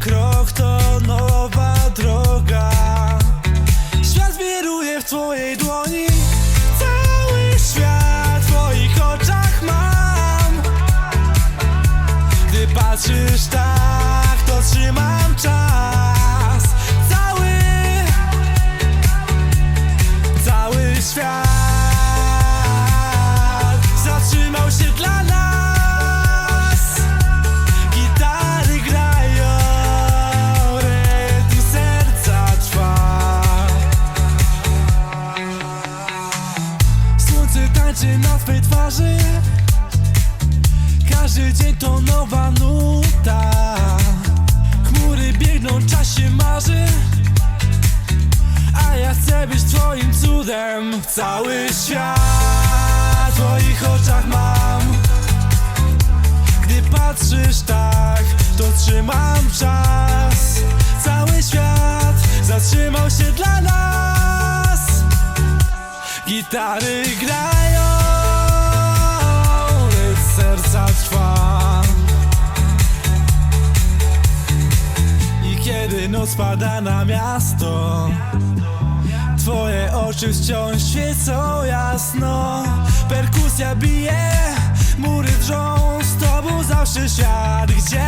krok to nowa droga. Świat wiruje w twojej dłoni. Cały świat w twoich oczach mam. Gdy patrzysz tak, to trzymam czas. Cały, cały świat twej twarzy. Każdy dzień to nowa nuta. Chmury biegną, czas się marzy. A ja chcę być twoim cudem. Cały świat w twoich oczach mam. Gdy patrzysz tak, to trzymam czas. Cały świat zatrzymał się dla nas. Gitary grają, kiedy noc pada na miasto. Twoje oczy wciąż świecą jasno. Perkusja bije, mury drżą Z tobą zawsze świat, gdzie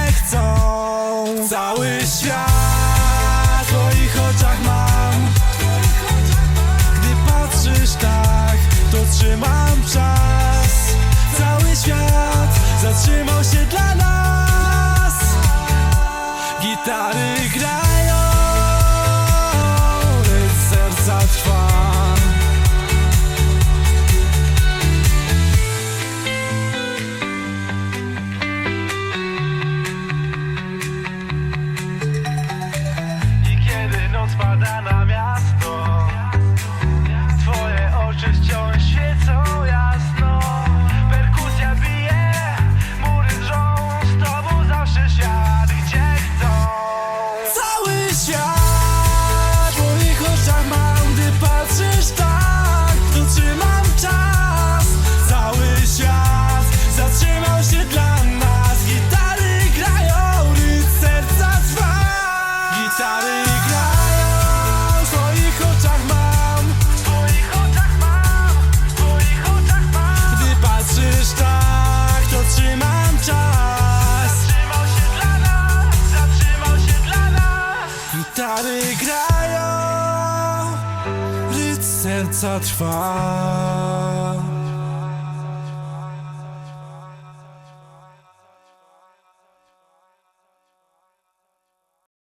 serca trwa